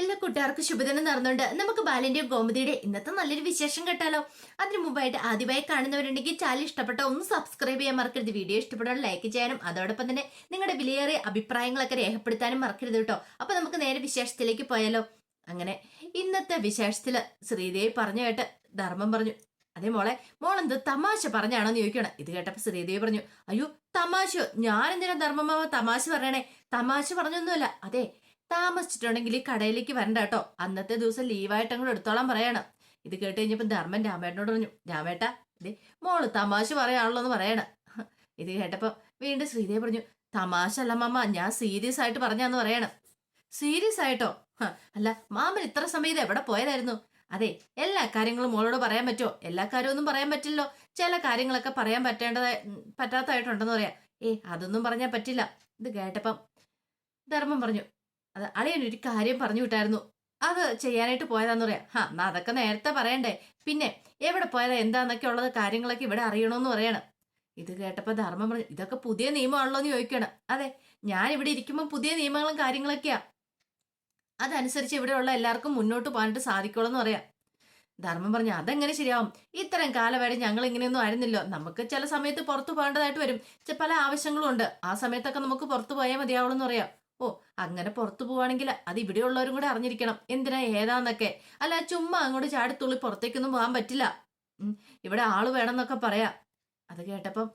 എല്ലാ കൂട്ടുകാർക്കും ശുഭദിനം നടന്നുണ്ട് നമുക്ക് ബാലന്റെയും ഗോമതിയുടെ ഇന്നത്തെ നല്ലൊരു വിശേഷം കേട്ടാലോ. അതിനു മുമ്പായിട്ട് ആദ്യമായി കാണുന്നവരുണ്ടെങ്കിൽ ചാനൽ ഇഷ്ടപ്പെട്ട ഒന്ന് സബ്സ്ക്രൈബ് ചെയ്യാൻ മറക്കരുത്. വീഡിയോ ഇഷ്ടപ്പെടാൻ ലൈക്ക് ചെയ്യാനും അതോടൊപ്പം തന്നെ നിങ്ങളുടെ വിലയേറിയ അഭിപ്രായങ്ങളൊക്കെ രേഖപ്പെടുത്താനും മറക്കരുത് കേട്ടോ. അപ്പൊ നമുക്ക് നേരെ വിശേഷത്തിലേക്ക് പോയാലോ. അങ്ങനെ ഇന്നത്തെ വിശേഷത്തിൽ ശ്രീദേവി പറഞ്ഞു കേട്ട് ധർമ്മം പറഞ്ഞു. അതേ മോളെ മോളെന്ത് തമാശ പറഞ്ഞാണോ എന്ന് ചോദിക്കണം ഇത് കേട്ടപ്പോ ശ്രീദേവി പറഞ്ഞു അയ്യോ തമാശയോ? ഞാൻ എന്തിനാ ധർമ്മമാവ തമാശ പറയണേ? തമാശ പറഞ്ഞൊന്നുമല്ല. അതെ താമസിച്ചിട്ടുണ്ടെങ്കിൽ ഈ കടയിലേക്ക് വരണ്ട കേട്ടോ. അന്നത്തെ ദിവസം ലീവായിട്ട് അങ്ങോട്ട് എടുത്തോളാൻ പറയണം. ഇത് കേട്ട് കഴിഞ്ഞപ്പോൾ ധർമ്മൻ രാമേട്ടനോട് പറഞ്ഞു രാമേട്ട ഇതേ മോൾ തമാശ പറയാണല്ലോ എന്ന് പറയണം. ഇത് കേട്ടപ്പോൾ വീണ്ടും ശ്രീദേവി പറഞ്ഞു തമാശ അല്ല മാമ ഞാൻ സീരിയസ് ആയിട്ട് പറഞ്ഞാന്ന് പറയണം. സീരിയസ് ആയിട്ടോ? അല്ല മാമൻ ഇത്ര സമയം ഇത് എവിടെ പോയതായിരുന്നു? അതെ എല്ലാ കാര്യങ്ങളും മോളോട് പറയാൻ പറ്റുമോ എല്ലാ കാര്യവും ഒന്നും പറയാൻ പറ്റില്ലല്ലോ. ചില കാര്യങ്ങളൊക്കെ പറയാൻ പറ്റേണ്ടതായി പറ്റാത്തതായിട്ടുണ്ടെന്ന് പറയാം. ഏ അതൊന്നും പറഞ്ഞാൽ പറ്റില്ല. ഇത് കേട്ടപ്പം ധർമ്മം പറഞ്ഞു അത് അളിയൻ ഒരു കാര്യം പറഞ്ഞു വിട്ടായിരുന്നു. അത് ചെയ്യാനായിട്ട് പോയതാന്ന് പറയാം. ഹാ എന്നാ അതൊക്കെ നേരത്തെ പറയണ്ടേ. പിന്നെ എവിടെ പോയതാ എന്താന്നൊക്കെ ഉള്ളത് കാര്യങ്ങളൊക്കെ ഇവിടെ അറിയണമെന്ന് പറയണം. ഇത് കേട്ടപ്പോൾ ധർമ്മം പറഞ്ഞു ഇതൊക്കെ പുതിയ നിയമമാണല്ലോ എന്ന് ചോദിക്കണം. അതെ ഞാൻ ഇവിടെ ഇരിക്കുമ്പോൾ പുതിയ നിയമങ്ങളും കാര്യങ്ങളൊക്കെയാ. അതനുസരിച്ച് ഇവിടെയുള്ള എല്ലാവർക്കും മുന്നോട്ട് പോകാനായിട്ട് സാധിക്കുള്ളൂ എന്ന് പറയാം. ധർമ്മം പറഞ്ഞു അതെങ്ങനെ ശരിയാവും? ഇത്തരം കാലമായിട്ട് ഞങ്ങൾ ഇങ്ങനെയൊന്നും ആയിരുന്നില്ലോ. നമുക്ക് ചില സമയത്ത് പുറത്തു പോകേണ്ടതായിട്ട് വരും. പല ആവശ്യങ്ങളും ഉണ്ട്. ആ സമയത്തൊക്കെ നമുക്ക് പുറത്തു പോയാൽ മതിയാവുള്ളൂ എന്ന് പറയാം. ഓ അങ്ങനെ പുറത്തു പോവാണെങ്കിൽ അത് ഇവിടെയുള്ളവരും കൂടെ അറിഞ്ഞിരിക്കണം. എന്തിനാ ഏതാന്നൊക്കെ? അല്ല ചുമ്മാ അങ്ങോട്ട് ചാടിത്തുള്ളി പുറത്തേക്കൊന്നും പോകാൻ പറ്റില്ല. ഇവിടെ ആൾ വേണമെന്നൊക്കെ പറയാ. അത് കേട്ടപ്പം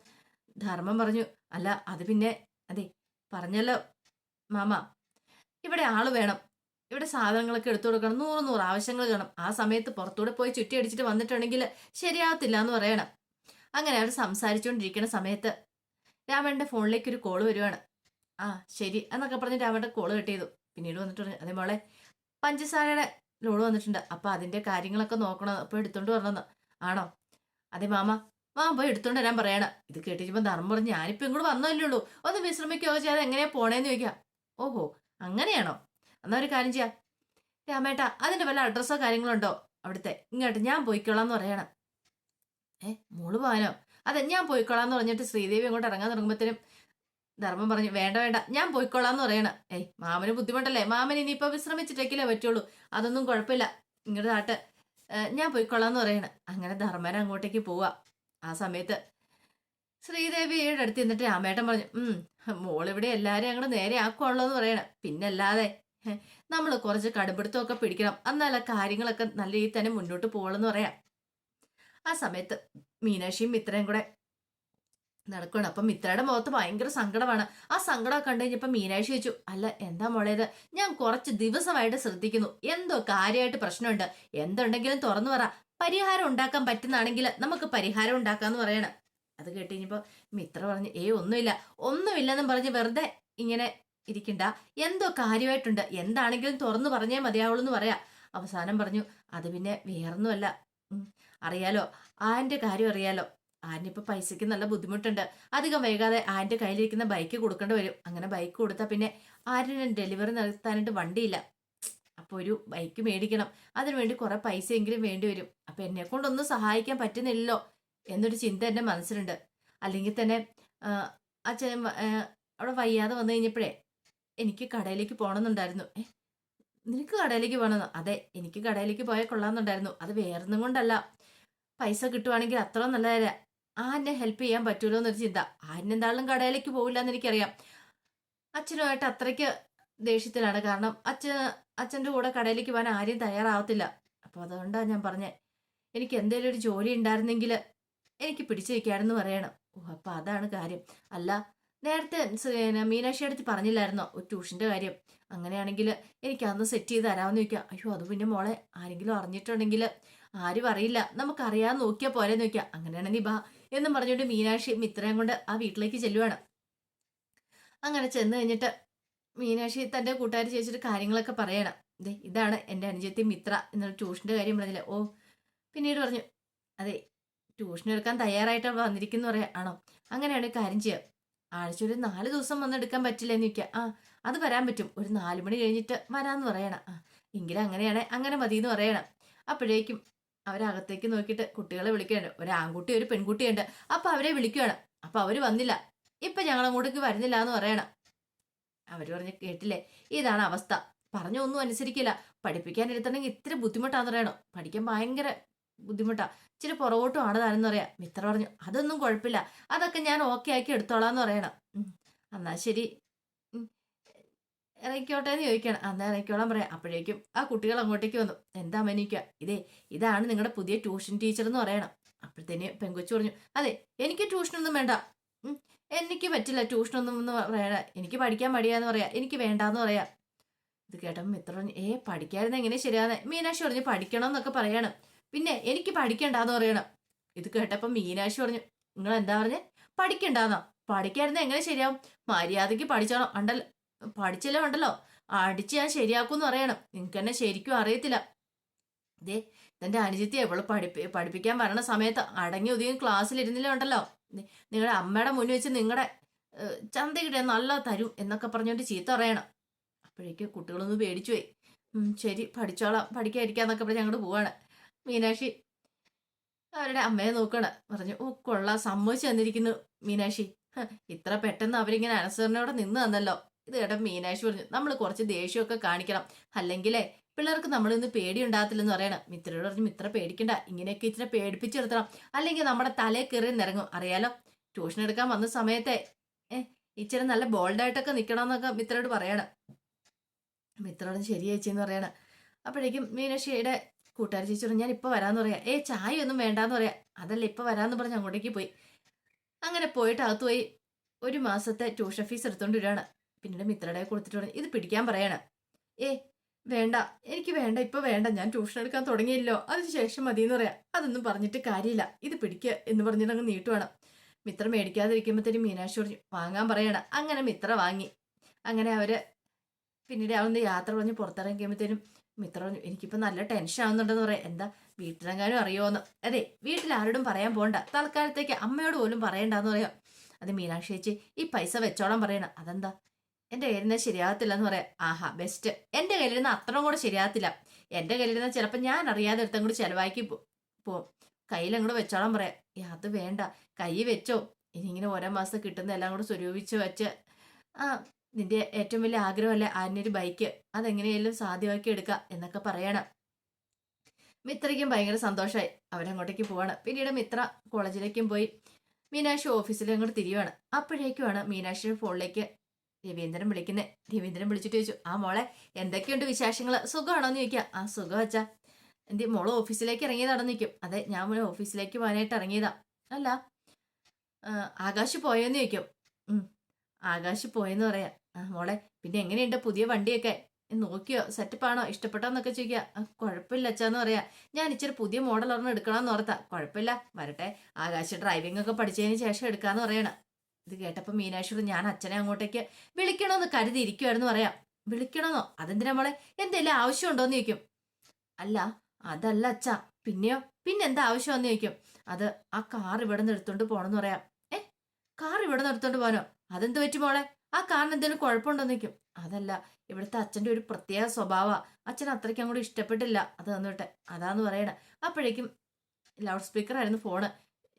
ധർമ്മം പറഞ്ഞു അല്ല അത് പിന്നെ അതെ പറഞ്ഞല്ലോ മാമ. ഇവിടെ ആൾ വേണം. ഇവിടെ സാധനങ്ങളൊക്കെ എടുത്തു കൊടുക്കണം. നൂറ് നൂറ് ആവശ്യങ്ങൾ കാണും ആ സമയത്ത് പുറത്തൂടെ പോയി ചുറ്റി അടിച്ചിട്ട് വന്നിട്ടുണ്ടെങ്കിൽ ശരിയാവത്തില്ല എന്ന് പറയണം. അങ്ങനെ അവർ സംസാരിച്ചുകൊണ്ടിരിക്കുന്ന സമയത്ത് രാമന്റെ ഫോണിലേക്ക് ഒരു കോൾ വരുവാണ്. ആ ശരി. എന്നൊക്കെ പറഞ്ഞിട്ട് അവരുടെ കോൾ കട്ട് ചെയ്തു. പിന്നീട് വന്നിട്ട് പറഞ്ഞു അതേ മോളെ പഞ്ചസാരയുടെ ലോഡ് വന്നിട്ടുണ്ട്. അപ്പൊ അതിന്റെ കാര്യങ്ങളൊക്കെ നോക്കണം. അപ്പൊ എടുത്തോണ്ട് വരണമെന്ന് ആണോ? അതെ മാമ. വാ പോയി എടുത്തോണ്ട് വരാൻ പറയണ. ഇത് കേട്ടിരിക്കുമ്പോ ധർമ്മം പറഞ്ഞു ഞാനിപ്പോ ഇങ്ങോട്ട് വന്നല്ലേ ഉള്ളൂ. ഒന്ന് വിശ്രമിക്കുകയോ ചെയ്യാതെ എങ്ങനെയാ പോണേന്ന് ചോദിക്കാം. ഓഹോ അങ്ങനെയാണോ? എന്നാ ഒരു കാര്യം ചെയ്യാം. രാമേട്ട അതിന്റെ വല്ല അഡ്രസ്സോ കാര്യങ്ങളോ ഉണ്ടോ? അവിടുത്തെ. ഇങ്ങോട്ട് ഞാൻ പോയിക്കോളാം എന്ന് പറയണം. ഏ മോൾ പോകാനോ അതെ ഞാൻ പോയിക്കോളാം എന്ന് പറഞ്ഞിട്ട് ശ്രീദേവി അങ്ങോട്ട് ഇറങ്ങാൻ തുടങ്ങുമ്പോഴത്തേനും ധർമ്മം പറഞ്ഞു വേണ്ട വേണ്ട ഞാൻ പോയിക്കൊള്ളാന്ന് പറയണം. ഏയ് മാമന് ബുദ്ധിമുട്ടല്ലേ? മാമൻ ഇനിയിപ്പോ വിശ്രമിച്ചിട്ടേക്കില്ലേ പറ്റുള്ളൂ. അതൊന്നും കുഴപ്പമില്ല. ഇങ്ങോട്ട് നാട്ട്. ഞാൻ പോയിക്കൊള്ളാന്ന് പറയണം. അങ്ങനെ ധർമ്മൻ അങ്ങോട്ടേക്ക് പോവാ. ആ സമയത്ത് ശ്രീദേവിയുടെ അടുത്ത് എന്നിട്ട് രാമേട്ടൻ പറഞ്ഞു ഉം മോളിവിടെ എല്ലാരും അങ്ങോട്ട് നേരെ ആക്കുവാണല്ലോ എന്ന് പിന്നെ അല്ലാതെ നമ്മൾ കുറച്ച് കടുപിടുത്തമൊക്കെ പിടിക്കണം. എന്നാല കാര്യങ്ങളൊക്കെ നല്ല രീതിയിൽ തന്നെ മുന്നോട്ട് പോകണമെന്ന് പറയാം. ആ സമയത്ത് മീനാക്ഷിയും മിത്രയും കൂടെ നടക്കണം അപ്പം മിത്രയുടെ മുഖത്ത് ഭയങ്കര സങ്കടമാണ്. ആ സങ്കടമൊക്കെ കണ്ടു കഴിഞ്ഞപ്പോൾ മീനാക്ഷി ചോദിച്ചു അല്ല എന്താ മോളേത് ഞാൻ കുറച്ച് ദിവസമായിട്ട് ശ്രദ്ധിക്കുന്നു. എന്തോ കാര്യമായിട്ട് പ്രശ്നമുണ്ട്. എന്തുണ്ടെങ്കിലും തുറന്നു പറ. പരിഹാരം ഉണ്ടാക്കാൻ പറ്റുന്നാണെങ്കിൽ നമുക്ക് പരിഹാരം ഉണ്ടാക്കാന്ന് പറയണം. അത് കേട്ട് കഴിഞ്ഞപ്പോ മിത്ര പറഞ്ഞു ഏ ഒന്നുമില്ല. ഒന്നുമില്ലെന്നും പറഞ്ഞ് വെറുതെ ഇങ്ങനെ ഇരിക്കണ്ട. എന്തോ കാര്യമായിട്ടുണ്ട്. എന്താണെങ്കിലും തുറന്നു പറഞ്ഞേ മതിയാവുള്ളൂ എന്ന് പറയാ. അവസാനം പറഞ്ഞു അത് പിന്നെ വേറൊന്നുമല്ല. അറിയാലോ. ആന്റെ കാര്യം അറിയാലോ. ആന്റിപ്പോ പൈസയ്ക്ക് നല്ല ബുദ്ധിമുട്ടുണ്ട്. അധികം വൈകാതെ ആന്റെ കയ്യിലിരിക്കുന്ന ബൈക്ക് കൊടുക്കേണ്ടി വരും. അങ്ങനെ ബൈക്ക് കൊടുത്താൽ പിന്നെ ആരും ഡെലിവറി നടത്താനായിട്ട് വണ്ടിയില്ല. അപ്പോൾ ഒരു ബൈക്ക് മേടിക്കണം. അതിനുവേണ്ടി കുറെ പൈസയെങ്കിലും വേണ്ടി വരും. അപ്പൊ എന്നെ കൊണ്ടൊന്നും സഹായിക്കാൻ പറ്റുന്നില്ലല്ലോ എന്നൊരു ചിന്ത എന്റെ മനസ്സിലുണ്ട്. അല്ലെങ്കിൽ തന്നെ അച്ഛൻ അവിടെ വയ്യാതെ വന്നു കഴിഞ്ഞപ്പോഴേ എനിക്ക് കടയിലേക്ക് പോകണമെന്നുണ്ടായിരുന്നു. ഏ നിനക്ക് കടയിലേക്ക് പോകണമെന്ന്? അതെ എനിക്ക് കടയിലേക്ക് പോയാൽ കൊള്ളാമെന്നുണ്ടായിരുന്നു. അത് വേറൊന്നും കൊണ്ടല്ല. പൈസ കിട്ടുവാണെങ്കിൽ അത്ര നല്ലതല്ല ആന്നെ ഹെൽപ്പ് ചെയ്യാൻ പറ്റൂലോ എന്നൊരു ചിന്ത ആരെന്താളും കടയിലേക്ക് പോകില്ല എന്ന് എനിക്കറിയാം. അച്ഛനുമായിട്ട് അത്രയ്ക്ക് ദേഷ്യത്തിലാണ്. കാരണം അച്ഛൻ അച്ഛന്റെ കൂടെ കടയിലേക്ക് പോകാൻ ആരും തയ്യാറാവത്തില്ല. അപ്പോൾ അതുകൊണ്ടാണ് ഞാൻ പറഞ്ഞത് എനിക്ക് എന്തെങ്കിലും ഒരു ജോലി ഉണ്ടായിരുന്നെങ്കിൽ എനിക്ക് പിടിച്ചു വയ്ക്കാമെന്ന് പറയണം. ഓ അപ്പം അതാണ് കാര്യം. അല്ല നേരത്തെ മീനാക്ഷി അടുത്ത് പറഞ്ഞില്ലായിരുന്നോ? ഒരു ട്യൂഷന്റെ കാര്യം. അങ്ങനെയാണെങ്കിൽ എനിക്ക് അന്ന് സെറ്റ് ചെയ്ത് തരാമെന്ന് ചോദിക്കാം. അയ്യോ അത് പിന്നെ മോളെ ആരെങ്കിലും അറിഞ്ഞിട്ടുണ്ടെങ്കിൽ ആരും അറിയില്ല. നമുക്കറിയാൻ നോക്കിയാൽ പോരെ നോക്കിയാൽ അങ്ങനെയാണെങ്കിൽ ബാ എന്നും പറഞ്ഞുകൊണ്ട് മീനാക്ഷി മിത്രയും കൊണ്ട് ആ വീട്ടിലേക്ക് ചെല്ലുവാണ്. അങ്ങനെ ചെന്ന് കഴിഞ്ഞിട്ട് മീനാക്ഷി തന്റെ കൂട്ടുകാർ ചോദിച്ചിട്ട് കാര്യങ്ങളൊക്കെ പറയണം. ദേ ഇതാണ് എന്റെ അനുജത്തി മിത്ര എന്നൊരു ട്യൂഷന്റെ കാര്യം പറഞ്ഞില്ല? ഓ പിന്നീട് പറഞ്ഞു അതെ ട്യൂഷൻ എടുക്കാൻ തയ്യാറായിട്ട് വന്നിരിക്കുന്നു പറയാം ആണോ? അങ്ങനെയാണ് കാര്യം ചെയ്യുക ആഴ്ച ഒരു നാല് ദിവസം വന്നെടുക്കാൻ പറ്റില്ല എന്ന് ചോദിക്കുക ആ അത് വരാൻ പറ്റും. ഒരു നാല് മണി കഴിഞ്ഞിട്ട് വരാമെന്ന് പറയണം. ആ എങ്കിലും അങ്ങനെയാണെ അങ്ങനെ മതി എന്ന് പറയണം. അപ്പോഴേക്കും അവരകത്തേക്ക് നോക്കിയിട്ട് കുട്ടികളെ വിളിക്കുകയാണ്. ഒരു ആൺകുട്ടി ഒരു പെൺകുട്ടിയുണ്ട്. അപ്പൊ അവരെ വിളിക്കുകയാണ്. അപ്പൊ അവർ വന്നില്ല. ഇപ്പൊ ഞങ്ങൾ അങ്ങോട്ടേക്ക് വരുന്നില്ല എന്ന് പറയണം. അവർ പറഞ്ഞ് കേട്ടില്ലേ? ഇതാണ് അവസ്ഥ. പറഞ്ഞൊന്നും അനുസരിക്കില്ല. പഠിപ്പിക്കാൻ ഇരുത്തണമെങ്കിൽ ഇത്ര ബുദ്ധിമുട്ടാന്ന് പറയണോ. പഠിക്കാൻ ഭയങ്കര ബുദ്ധിമുട്ടാ. ഇച്ചിരി പുറകോട്ടും ആണ് താനെന്ന് പറയാം. മിത്ര പറഞ്ഞു അതൊന്നും കുഴപ്പമില്ല. അതൊക്കെ ഞാൻ ഓക്കെ ആക്കി എടുത്തോളാന്ന് പറയണം. എന്നാ ശരി. ഇറങ്ങിക്കോട്ടെ എന്ന് ചോദിക്കണം. അന്ന് ഇറങ്ങിക്കോളാൻ പറയാം. അപ്പോഴേക്കും ആ കുട്ടികൾ അങ്ങോട്ടേക്ക് വന്നു. എന്താ മനിക്ക ഇതേ ഇതാണ് നിങ്ങളുടെ പുതിയ ട്യൂഷൻ ടീച്ചർ എന്ന് പറയണം. അപ്പോഴത്തേന് പെങ്കൊച്ചു പറഞ്ഞു അതെ എനിക്ക് ട്യൂഷനൊന്നും വേണ്ട. എനിക്ക് പറ്റില്ല ട്യൂഷനൊന്നും എന്ന് പറയണ എനിക്ക് പഠിക്കാൻ മടിയാന്ന് പറയാ. എനിക്ക് വേണ്ടാന്ന് പറയാ. ഇത് കേട്ടപ്പോൾ മിത്ര പറഞ്ഞു ഏ പഠിക്കാതിരുന്ന എങ്ങനെ ശരിയാന്ന്? മീനാക്ഷി പറഞ്ഞു പഠിക്കണം എന്നൊക്കെ പറയണം. പിന്നെ എനിക്ക് പഠിക്കണ്ടാന്ന് പറയണം. ഇത് കേട്ടപ്പോൾ മീനാക്ഷി പറഞ്ഞു നിങ്ങൾ എന്താ പറഞ്ഞേ? പഠിക്കണ്ടാന്നോ? പഠിക്കാതിരുന്ന എങ്ങനെ ശരിയാവും? മര്യാദയ്ക്ക് പഠിച്ചോണം. ഉണ്ടല്ലോ പഠിച്ചില്ല ഉണ്ടല്ലോ. അടിച്ച് ഞാൻ ശരിയാക്കൂന്ന് പറയണം. നിങ്ങൾക്ക് എന്നെ ശരിക്കും അറിയത്തില്ല. ദേ തന്റെ അനുജത്തി എവൾ പഠിപ്പി പഠിപ്പിക്കാൻ വരണ സമയത്ത് അടങ്ങി ഒതുങ്ങി ക്ലാസ്സിൽ ഇരുന്നില്ല ഉണ്ടല്ലോ നിങ്ങളുടെ അമ്മയുടെ മുന്നിൽ വെച്ച് നിങ്ങളുടെ ചന്ത കിട്ടിയ നല്ല തരും എന്നൊക്കെ പറഞ്ഞുകൊണ്ട് ചീത്ത പറയണം. അപ്പോഴേക്ക് കുട്ടികളൊന്ന് പേടിച്ചു പോയി. ശരി പഠിച്ചോളാം പഠിക്കാതിരിക്കാന്നൊക്കെ പറഞ്ഞ് അങ്ങോട്ട് പോവാണ്. മീനാക്ഷി അവരുടെ അമ്മയെ നോക്കണ. പറഞ്ഞു ഓ കൊള്ളാം സമ്മതിച്ചു തന്നിരിക്കുന്നു മീനാക്ഷി. ഇത്ര പെട്ടെന്ന് അവരിങ്ങനെ അനസറിനോടെ നിന്ന് തന്നല്ലോ. ഇത് കേട്ട മീനാക്ഷി പറഞ്ഞു. നമ്മൾ കുറച്ച് ദേഷ്യമൊക്കെ കാണിക്കണം. അല്ലെങ്കിലേ പിള്ളേർക്ക് നമ്മളിന്ന് പേടി ഉണ്ടാകത്തില്ലെന്ന് പറയണം. മിത്രയോട് പറഞ്ഞു മിത്ര പേടിക്കണ്ട. ഇങ്ങനെയൊക്കെ ഇച്ചിരി പേടിപ്പിച്ചെടുത്തണം അല്ലെങ്കിൽ നമ്മുടെ തലേ കയറി നിറങ്ങും അറിയാലോ? ട്യൂഷൻ എടുക്കാൻ വന്ന സമയത്തെ ഏഹ് ഇച്ചിരി നല്ല ബോൾഡായിട്ടൊക്കെ നിൽക്കണമെന്നൊക്കെ മിത്രയോട് പറയണം. മിത്രയോട് ശരി ചേച്ചിന്ന് പറയണം. അപ്പോഴേക്കും മീനാക്ഷിയുടെ കൂട്ടുകാരി ചേച്ചി പറഞ്ഞു ഞാൻ ഇപ്പോൾ വരാമെന്ന് പറയാം. ഏ ചായ ഒന്നും വേണ്ടാന്ന് പറയാം. അതല്ല ഇപ്പോൾ വരാമെന്ന് പറഞ്ഞ് അങ്ങോട്ടേക്ക് പോയി. അങ്ങനെ പോയിട്ട് അകത്ത് പോയി ഒരു മാസത്തെ ട്യൂഷൻ ഫീസ് എടുത്തോണ്ട് വരികയാണ്. പിന്നീട് മിത്രയുടെ കൊടുത്തിട്ട് പറഞ്ഞു ഇത് പിടിക്കാൻ പറയണം. ഏ വേണ്ട എനിക്ക് വേണ്ട ഇപ്പൊ വേണ്ട ഞാൻ ട്യൂഷൻ എടുക്കാൻ തുടങ്ങിയല്ലോ അതിനുശേഷം മതി എന്ന് പറയാം. അതൊന്നും പറഞ്ഞിട്ട് കാര്യമില്ല ഇത് പിടിക്കുക എന്ന് പറഞ്ഞിട്ട് അങ്ങ് നീട്ടുവാണ് മിത്ര മേടിക്കാതിരിക്കുമ്പോഴത്തേനും മീനാക്ഷി പറഞ്ഞു വാങ്ങാൻ പറയണം. അങ്ങനെ മിത്ര വാങ്ങി. അങ്ങനെ അവർ പിന്നീട് അവന്ന് യാത്ര പറഞ്ഞ് പുറത്തിറങ്ങിക്കുമ്പോഴത്തേനും മിത്ര പറഞ്ഞു എനിക്കിപ്പോൾ നല്ല ടെൻഷൻ ആവുന്നുണ്ടെന്ന് പറയാം. എന്താ വീട്ടിലെങ്ങാനും അറിയോന്ന്. അതെ വീട്ടിൽ ആരോടും പറയാൻ പോണ്ട. തൽക്കാലത്തേക്ക് അമ്മയോട് പോലും പറയണ്ടെന്ന് പറയാം. അത് മീനാക്ഷി ചേച്ചി ഈ പൈസ വെച്ചോളാൻ പറയണം. അതെന്താ? എന്റെ കയ്യിൽ ശരിയാകത്തില്ല എന്ന് പറയാം. ആഹാ ബെസ്റ്റ് എന്റെ കയ്യിൽ നിന്ന് അത്രയും കൂടെ ശരിയാകത്തില്ല. എന്റെ കയ്യിൽ നിന്ന് ചിലപ്പോൾ ഞാൻ അറിയാതെ എടുത്തും കൂടി ചിലവാക്കി പോവും. കയ്യിൽ അങ്ങോട്ട് വെച്ചോളാൻ പറയാം. അത് വേണ്ട. കൈ വെച്ചോ. ഇനി ഇങ്ങനെ ഓരോ മാസം കിട്ടുന്ന എല്ലാം കൂടെ സ്വരൂപിച്ച് വെച്ച്. ആ നിന്റെ ഏറ്റവും വലിയ ആഗ്രഹമല്ലേ? ആനൊരു ബൈക്ക് അതെങ്ങനെയെങ്കിലും സാധ്യമാക്കി എടുക്കുക എന്നൊക്കെ പറയണം. മിത്രയ്ക്കും ഭയങ്കര സന്തോഷമായി അവരങ്ങോട്ടേക്ക് പോവാണ്. പിന്നീട് മിത്ര കോളേജിലേക്കും പോയി. മീനാക്ഷി ഓഫീസിൽ അങ്ങോട്ട് തിരിയുവാണ്. അപ്പോഴേക്കുമാണ് മീനാക്ഷിയുടെ ഫോണിലേക്ക് രവീന്ദ്രൻ വിളിക്കുന്നേ. രവീന്ദ്രൻ വിളിച്ചിട്ട് ചോദിച്ചു ആ മോളെ എന്തൊക്കെയുണ്ട് വിശേഷങ്ങൾ സുഖമാണോന്ന് എന്ന് ചോദിക്കുക ആ സുഖം വെച്ചാ എന്തി മോൾ ഓഫീസിലേക്ക് ഇറങ്ങിയതാണെന്ന് നടന്നിരിക്കും അതെ ഞാൻ മോളെ ഓഫീസിലേക്ക് പോകാനായിട്ട് ഇറങ്ങിയതാ. അല്ല ആകാശ് പോയെന്ന് ചോദിക്കും. ആകാശ് പോയെന്ന് പറയാം. മോളെ പിന്നെ എങ്ങനെയുണ്ട് പുതിയ വണ്ടിയൊക്കെ? നോക്കിയോ സെറ്റപ്പാണോ? ഇഷ്ടപ്പെട്ടോന്നൊക്കെ ചോദിക്കുക "ആ, കുഴപ്പമില്ല അച്ഛാന്ന് പറയാ. ഞാൻ ഇച്ചിരി പുതിയ മോഡൽ ഒരെണ്ണം എടുക്കണമെന്ന് ഓർത്താ. കുഴപ്പമില്ല വരട്ടെ. ആകാശ് ഡ്രൈവിംഗ് ഒക്കെ പഠിച്ചതിന് ശേഷം എടുക്കാന്ന് പറയണം. ഇത് കേട്ടപ്പോൾ മീനാക്ഷി ഞാൻ അച്ഛനെ അങ്ങോട്ടേക്ക് വിളിക്കണമെന്ന് കരുതിയിരിക്കുവായിരുന്നു പറയാം. വിളിക്കണമെന്നോ അതെന്തിനാ മോളെ? എന്തെങ്കിലും ആവശ്യമുണ്ടോയെന്ന് ചോദിക്കും. അല്ല അതല്ല അച്ഛ. പിന്നെയോ? പിന്നെന്താ ആവശ്യമെന്ന് ചോദിക്കും. അത് ആ കാർ ഇവിടെ നിന്ന് എടുത്തോണ്ട് പോകണമെന്ന് പറയാം. ഏ? കാർ ഇവിടെ നിന്ന് എടുത്തോണ്ട് പോകാനോ അതെന്ത് പറ്റി മോളെ? ആ കാറിന് എന്തെങ്കിലും കുഴപ്പമുണ്ടോന്ന് ചോദിക്കും. അതല്ല ഇവിടുത്തെ അച്ഛന്റെ ഒരു പ്രത്യേക സ്വഭാവ. അച്ഛൻ അത്രയ്ക്ക് അങ്ങോട്ട് ഇഷ്ടപ്പെട്ടില്ല. അത് തന്നിട്ട്. അതാന്ന് പറയണേ. അപ്പോഴേക്കും ലൗഡ് സ്പീക്കർ ആയിരുന്നു ഫോണ്.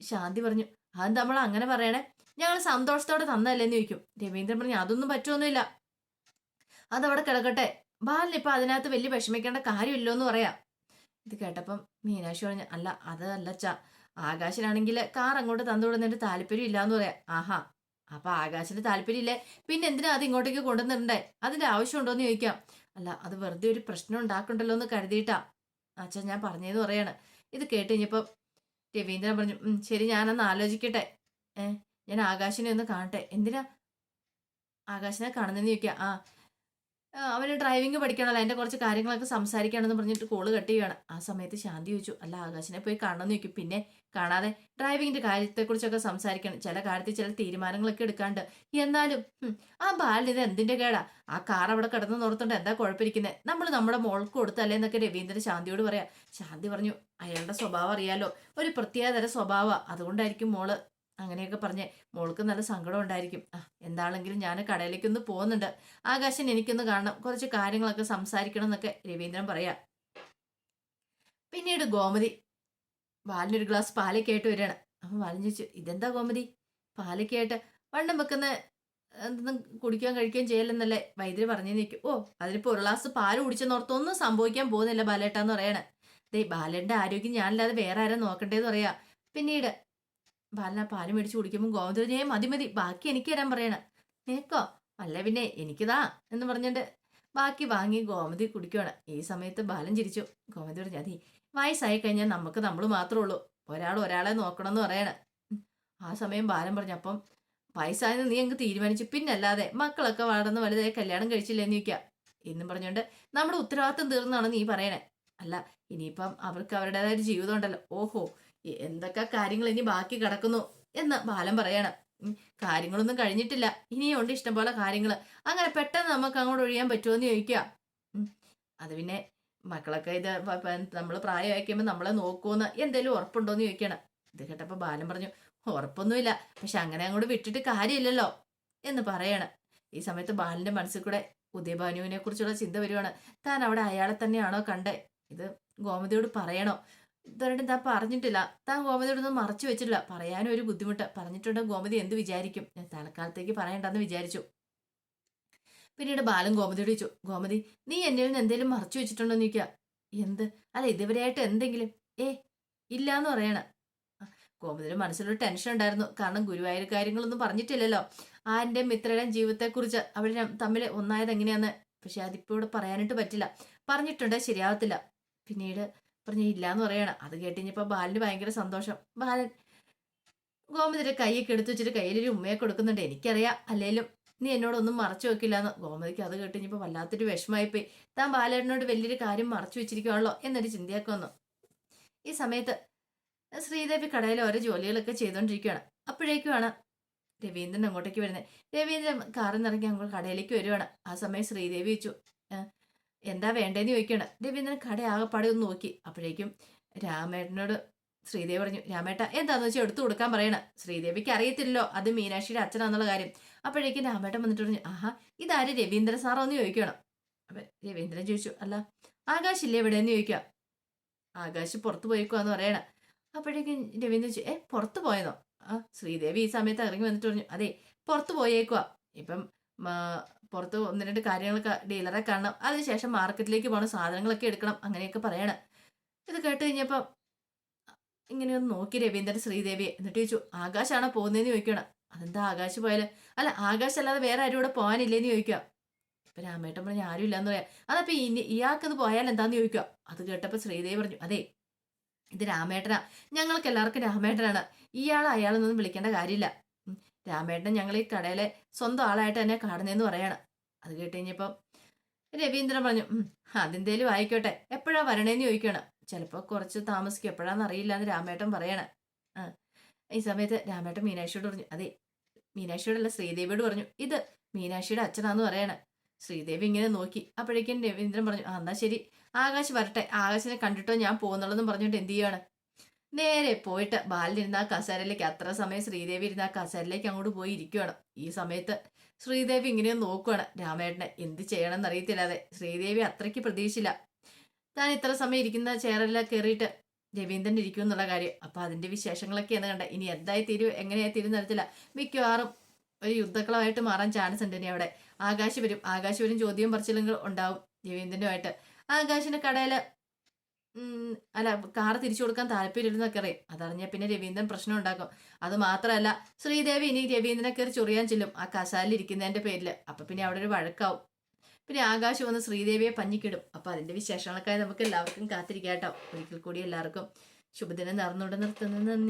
ശാന്തി പറഞ്ഞു അത് നമ്മൾ അങ്ങനെ പറയണേ? ഞങ്ങൾ സന്തോഷത്തോടെ തന്നല്ലേന്ന് ചോദിക്കും. രവീന്ദ്രൻ പറഞ്ഞു അതൊന്നും പറ്റുമൊന്നുമില്ല അതവിടെ കിടക്കട്ടെ. ബാലിന് ഇപ്പൊ അതിനകത്ത് വലിയ വിഷമിക്കേണ്ട കാര്യമില്ലോ എന്ന് പറയാം. ഇത് കേട്ടപ്പം മീനാക്ഷി പറഞ്ഞു അല്ല അത് അല്ലച്ച ആകാശനാണെങ്കിൽ കാർ അങ്ങോട്ട് തന്നു വിടുന്നതിന്റെ താല്പര്യം ഇല്ലാന്ന് പറയാം. ആഹാ. അപ്പൊ ആകാശിന് താല്പര്യം ഇല്ലേ പിന്നെ എന്തിനാ അത് ഇങ്ങോട്ടേക്ക് കൊണ്ടുവന്നിട്ടുണ്ടേ അതിന്റെ ആവശ്യമുണ്ടോന്ന് ചോദിക്കാം. അല്ല അത് വെറുതെ ഒരു പ്രശ്നം ഉണ്ടാക്കണ്ടല്ലോ എന്ന് കരുതിയിട്ടാ. അച്ഛൻ ഞാൻ പറഞ്ഞതെന്ന് പറയാണ്. ഇത് കേട്ട് കഴിഞ്ഞപ്പം രവീന്ദ്രൻ പറഞ്ഞു "ഉം, ശരി ഞാനൊന്ന് ആലോചിക്കട്ടെ. ഏ? ഞാൻ ആകാശിനെ ഒന്ന് കാണട്ടെ. എന്തിനാ? ആകാശിനെ കാണുന്നതെന്ന് ചോദിക്കുക ആ. അവന് ഡ്രൈവിംഗ് പഠിക്കണമല്ലോ അതിന്റെ കുറച്ച് കാര്യങ്ങളൊക്കെ സംസാരിക്കണമെന്ന് പറഞ്ഞിട്ട് കോൾ കട്ട് ചെയ്യുകയാണ് ആ സമയത്ത് ശാന്തി ചോദിച്ചു അല്ല ആകാശിനെ പോയി കാണണമെന്ന് ചോദിക്കും. പിന്നെ കാണാതെ ഡ്രൈവിങ്ങിന്റെ കാര്യത്തെക്കുറിച്ചൊക്കെ സംസാരിക്കണം. ചില കാര്യത്തിൽ ചില തീരുമാനങ്ങളൊക്കെ എടുക്കാണ്ട്. എന്നാലും ആ ബാലിന് ഇത് എന്തിന്റെ കേടാ? ആ കാർ അവിടെ കിടന്ന് നോർത്തോണ്ട് എന്താ കുഴപ്പമിരിക്കുന്നത് നമ്മൾ നമ്മുടെ മോൾക്ക് കൊടുത്തല്ലേ എന്നൊക്കെ രവീന്ദ്രൻ ശാന്തിയോട് പറയാം. ശാന്തി പറഞ്ഞു അയാളുടെ സ്വഭാവം അറിയാലോ. ഒരു പ്രത്യേകതര സ്വഭാവം. അതുകൊണ്ടായിരിക്കും മോൾ അങ്ങനെയൊക്കെ പറഞ്ഞ് മോൾക്ക് നല്ല സങ്കടം ഉണ്ടായിരിക്കും. എന്താണെങ്കിലും ഞാൻ കടയിലേക്കൊന്ന് പോകുന്നുണ്ട്. ആകാശൻ എനിക്കൊന്ന് കാണണം. കുറച്ച് കാര്യങ്ങളൊക്കെ സംസാരിക്കണം എന്നൊക്കെ രവീന്ദ്രൻ പറയാ. പിന്നീട് ഗോമതി ബാലിനൊരു ഗ്ലാസ് പാലൊക്കെ ആയിട്ട് വരികയാണ്. അപ്പം ബാലൻ ചോദിച്ചു ഇതെന്താ ഗോമതി? പാലൊക്കെ ആയിട്ട് വണ്ണം വെക്കുന്ന എന്തൊന്നും കുടിക്കാൻ കഴിക്കുകയും ചെയ്യലെന്നല്ലേ വൈദ്യുതി പറഞ്ഞു നിൽക്കും ഓ അതിനിപ്പോൾ ഒരു ഗ്ലാസ് പാൽ കുടിച്ചെന്നോർത്ത് ഒന്നും സംഭവിക്കാൻ പോകുന്നില്ല ബാലേട്ടാന്ന് പറയണേ. ദേ ബാലന്റെ ആരോഗ്യം ഞാനല്ലാതെ വേറെ ആരും നോക്കണ്ടേന്ന് പറയാ. പിന്നീട് ബാലന പാൽ മേടിച്ച് കുടിക്കുമ്പോൾ ഗോവിന്ദനെ മതി മതി. ബാക്കി എനിക്ക് തരാൻ പറയണ. നിനക്കോ? അല്ല പിന്നെ എനിക്കിതാ എന്ന് പറഞ്ഞിട്ട് ബാക്കി വാങ്ങി ഗോമതി കുടിക്കുവാണ്. ഈ സമയത്ത് ബാലൻ ചിരിച്ചു. ഗോമതി പറഞ്ഞു അതെ വയസ്സായി കഴിഞ്ഞാൽ നമുക്ക് നമ്മൾ മാത്രമേ ഉള്ളൂ. ഒരാൾ ഒരാളെ നോക്കണമെന്ന് പറയണ. ആ സമയം ബാലൻ പറഞ്ഞു അപ്പം വയസ്സായെന്ന് നീ അങ്ങ് തീരുമാനിച്ചു. പിന്നല്ലാതെ മക്കളൊക്കെ വളർന്ന് വലുതായി കല്യാണം കഴിച്ചില്ലെന്ന് ചോദിക്കുക എന്നും പറഞ്ഞുകൊണ്ട് നമ്മുടെ ഉത്തരവാദിത്തം തീർന്നാണ് നീ പറയണേ. അല്ല ഇനിയിപ്പം അവർക്ക് അവരുടേതായ ജീവിതം ഉണ്ടല്ലോ. ഓഹോ എന്തൊക്കെ കാര്യങ്ങൾ ഇനി ബാക്കി കിടക്കുന്നു എന്ന് ബാലൻ പറയണം. കാര്യങ്ങളൊന്നും കഴിഞ്ഞിട്ടില്ല. ഇനിയും ഉണ്ട് ഇഷ്ടംപോലെ കാര്യങ്ങൾ അങ്ങനെ പെട്ടെന്ന് നമുക്ക് അങ്ങോട്ട് ഒഴിയാൻ പറ്റുമോ എന്ന് ചോദിക്കുക അത് പിന്നെ മക്കളൊക്കെ ഇത് നമ്മൾ പ്രായമായിക്കുമ്പോൾ നമ്മളെ നോക്കുമെന്ന് എന്തെങ്കിലും ഉറപ്പുണ്ടോ എന്ന് ചോദിക്കണം. ഇത് കേട്ടപ്പോൾ ബാലൻ പറഞ്ഞു ഉറപ്പൊന്നുമില്ല. പക്ഷെ അങ്ങനെ അങ്ങോട്ട് വിട്ടിട്ട് കാര്യമില്ലല്ലോ എന്ന് പറയണം. ഈ സമയത്ത് ബാലന്റെ മനസ്സിൽ കൂടെ ഉദയഭാനുവിനെ കുറിച്ചുള്ള ചിന്ത വരുവാണ്. താൻ അവിടെ അയാളെ തന്നെയാണോ കണ്ടേ? ഇത് ഗോമതിയോട് പറയണോ? ഇതുവരെയും താ പറഞ്ഞിട്ടില്ല. താൻ ഗോമതിയോടൊന്നും മറച്ചു വെച്ചിട്ടില്ല. പറയാനും ഒരു ബുദ്ധിമുട്ട്. പറഞ്ഞിട്ടുണ്ട് ഗോമതി എന്ത് വിചാരിക്കും? ഞാൻ തൽക്കാലത്തേക്ക് പറയണ്ടെന്ന് വിചാരിച്ചു. പിന്നീട് ബാലൻ ഗോമതിയോട് ചോദിച്ചു ഗോമതി നീ എന്നിൽ നിന്ന് എന്തെങ്കിലും മറച്ചു വെച്ചിട്ടുണ്ടോ എന്ന് എന്ത്? അല്ല ഇതുവരെയായിട്ട് എന്തെങ്കിലും? ഏ ഇല്ലാന്ന് പറയണ. ആ, ഗോമതിയുടെ മനസ്സിലൊരു ടെൻഷൻ ഉണ്ടായിരുന്നു. കാരണം ഗുരുവായൂർ കാര്യങ്ങളൊന്നും പറഞ്ഞിട്ടില്ലല്ലോ. ആന്റെയും മിത്രയുടെയും ജീവിതത്തെക്കുറിച്ച് അവർ തമ്മിൽ ഒന്നായത് എങ്ങനെയാന്ന്? പക്ഷെ അതിപ്പോ ഇവിടെ പറയാനായിട്ട് പറ്റില്ല. പറഞ്ഞിട്ടുണ്ട് ശരിയാവത്തില്ല. പിന്നീട് പറഞ്ഞു ഇല്ലാന്ന് പറയണം. അത് കേട്ടിഞ്ഞപ്പോ ബാലിന് ഭയങ്കര സന്തോഷം. ബാലൻ ഗോമതിയുടെ കൈയൊക്കെ എടുത്തു വെച്ചിട്ട് കയ്യിലൊരു ഉമ്മയെ കൊടുക്കുന്നുണ്ട്. എനിക്കറിയാം. അല്ലേലും നീ എന്നോടൊന്നും മറച്ചു വെക്കില്ലാന്ന്. ഗോമതിക്ക് അത് കേട്ടിഞ്ഞപ്പോ വല്ലാത്തൊരു വിഷമായിപ്പോയി താൻ ബാലേട്ടനോട് വലിയൊരു കാര്യം മറച്ചു വെച്ചിരിക്കുവാണല്ലോ എന്നൊരു ചിന്തയൊക്കെ വന്നു. ഈ സമയത്ത് ശ്രീദേവി കടയിൽ ഓരോ ജോലികളൊക്കെ ചെയ്തുകൊണ്ടിരിക്കുകയാണ് അപ്പോഴേക്കുമാണ് രവീന്ദ്രൻ അങ്ങോട്ടേക്ക് വരുന്നത്. രവീന്ദ്രൻ കാറിൽ നിറങ്ങി അങ്ങോട്ട് കടയിലേക്ക് വരുവാണ്. ആ സമയം ശ്രീദേവി "ഏ, എന്താ വേണ്ടേന്ന് ചോദിക്കുകയാണ് ദേവീന്ദ്രൻ കട ആകെപ്പാടെ ഒന്ന് നോക്കി. അപ്പോഴേക്കും രാമേട്ടനോട് ശ്രീദേവി പറഞ്ഞു രാമേട്ട എന്താന്ന് വെച്ചാൽ എടുത്തു കൊടുക്കാൻ പറയണ. ശ്രീദേവിക്ക് അറിയത്തില്ലല്ലോ അത് മീനാക്ഷിയുടെ അച്ഛനാന്നുള്ള കാര്യം. അപ്പോഴേക്കും രാമേട്ടൻ വന്നിട്ട് പറഞ്ഞു ആഹാ ഇതാര് രവീന്ദ്രൻ സാറോ എന്ന് ചോദിക്കണം അപ്പൊ രവീന്ദ്രൻ ചോദിച്ചു അല്ല ആകാശ് ഇല്ലേ എവിടെയെന്ന് ചോദിക്കുക ആകാശ് പുറത്തു പോയിക്കുവാന്ന് പറയണ. അപ്പോഴേക്കും രവീന്ദ്രൻ ചോദിച്ചു ഏ പുറത്തു പോയതോ? ആ ശ്രീദേവി ഈ സമയത്ത് ഇറങ്ങി വന്നിട്ട് പറഞ്ഞു അതെ പുറത്തു പോയേക്കുവാ. ഇപ്പം പുറത്ത് ഒന്ന് രണ്ട് കാര്യങ്ങളൊക്കെ ഡീലറെ കാണണം. അതിനുശേഷം മാർക്കറ്റിലേക്ക് പോകണം സാധനങ്ങളൊക്കെ എടുക്കണം അങ്ങനെയൊക്കെ പറയണം. ഇത് കേട്ട് കഴിഞ്ഞപ്പോൾ ഇങ്ങനെ ഒന്ന് നോക്കി രവീന്ദ്രൻ ശ്രീദേവിയെ എന്നിട്ട് ചോദിച്ചു ആകാശാണോ പോകുന്നതെന്ന് ചോദിക്കണം അതെന്താ ആകാശ് പോയാൽ? അല്ല ആകാശ് അല്ലാതെ വേറെ ആരും ഇവിടെ പോകാനില്ലേന്ന് ചോദിക്കുക ഇപ്പൊ രാമേട്ടൻ പറഞ്ഞ ആരും ഇല്ലാന്ന് പറയാം. അതപ്പൊ ഇനി ഇയാൾക്കത് പോയാൽ എന്താന്ന് ചോദിക്കുക അത് കേട്ടപ്പോ ശ്രീദേവി പറഞ്ഞു അതെ ഇത് രാമേട്ടനാ. ഞങ്ങൾക്ക് എല്ലാവർക്കും രാമേട്ടനാണ്. ഇയാൾ അയാളൊന്നും വിളിക്കേണ്ട കാര്യമില്ല. രാമേട്ടൻ ഞങ്ങൾ ഈ കടയിലെ സ്വന്തം ആളായിട്ട് എന്നെ കാണുന്നതെന്ന് പറയണം. അത് കേട്ട് കഴിഞ്ഞപ്പം രവീന്ദ്രൻ പറഞ്ഞു "ഉം, അതെന്തേലും ആയിക്കോട്ടെ എപ്പോഴാ വരണേന്ന് ചോദിക്കണം. ചിലപ്പോൾ കുറച്ച് താമസിക്കും എപ്പോഴാന്ന് അറിയില്ല എന്ന് രാമേട്ടൻ പറയണ. ഈ സമയത്ത് രാമേട്ടൻ മീനാക്ഷിയോട് പറഞ്ഞു അതെ മീനാക്ഷിയോടല്ല ശ്രീദേവിയോട് പറഞ്ഞു ഇത് മീനാക്ഷിയുടെ അച്ഛനാന്ന് പറയണ. ശ്രീദേവി ഇങ്ങനെ നോക്കി. അപ്പോഴേക്കും രവീന്ദ്രൻ പറഞ്ഞു ആ എന്നാ ശരി ആകാശ് വരട്ടെ ആകാശിനെ കണ്ടിട്ടോ ഞാൻ പോകുന്നുള്ളതെന്ന് പറഞ്ഞിട്ട് എന്ത് ചെയ്യാണ് നേരെ പോയിട്ട് ബാലിനിരുന്ന ആ കസേരയിലേക്ക് അത്ര സമയം ശ്രീദേവി ഇരുന്ന ആ കസേരയിലേക്ക് അങ്ങോട്ട് പോയി ഇരിക്കുകയാണ് ഈ സമയത്ത് ശ്രീദേവി ഇങ്ങനെ നോക്കുകയാണ് രാമേട്ടനെ എന്ത് ചെയ്യണമെന്ന് അറിയത്തില്ലാതെ. ശ്രീദേവി അത്രയ്ക്ക് പ്രതീക്ഷയില്ല താൻ ഇത്ര സമയം ഇരിക്കുന്ന ചെയറിൽ കയറിയിട്ട് രവീന്ദ്രൻ ഇരിക്കും എന്നുള്ള കാര്യം. അപ്പൊ അതിന്റെ വിശേഷങ്ങളൊക്കെ വിശേഷങ്ങളൊക്കെയാണ് കണ്ട ഇനി എന്തായി തീരും എങ്ങനെയായി തീരും അറിയത്തില്ല. മിക്കവാറും ഒരു യുദ്ധക്കളമായിട്ട് മാറാൻ ചാൻസ് ഉണ്ട് ഇനി അവിടെ. ആകാശ് വരും. ആകാശ് വരും ചോദ്യം ഉണ്ടാവും രവീന്ദ്രനുമായിട്ട്. ആകാശിന്റെ കടയിൽ ഉം, അല്ല കാർ തിരിച്ചു കൊടുക്കാൻ താല്പര്യമില്ലെന്നൊക്കെ അറിയാം അതറിഞ്ഞാൽ പിന്നെ രവീന്ദ്രൻ പ്രശ്നം ഉണ്ടാക്കും. അത് മാത്രമല്ല ശ്രീദേവി ഇനി രവീന്ദ്രനെ കയറി ചൊറിയാൻ ചെല്ലും ആ കസാലിൽ ഇരിക്കുന്നതിന്റെ പേരിൽ അപ്പൊ പിന്നെ അവിടെ ഒരു വഴക്കാവും. പിന്നെ ആകാശ് വന്ന് ശ്രീദേവിയെ പഞ്ഞിക്കിടും. അപ്പൊ അതിന്റെ വിശേഷങ്ങളൊക്കെ നമുക്ക് എല്ലാവർക്കും കാത്തിരിക്കാം കേട്ടോ. ഒരിക്കൽ കൂടി എല്ലാവർക്കും ശുഭദിനം നേർന്നുകൊണ്ട് നിർത്തുന്നു. നന്ദി.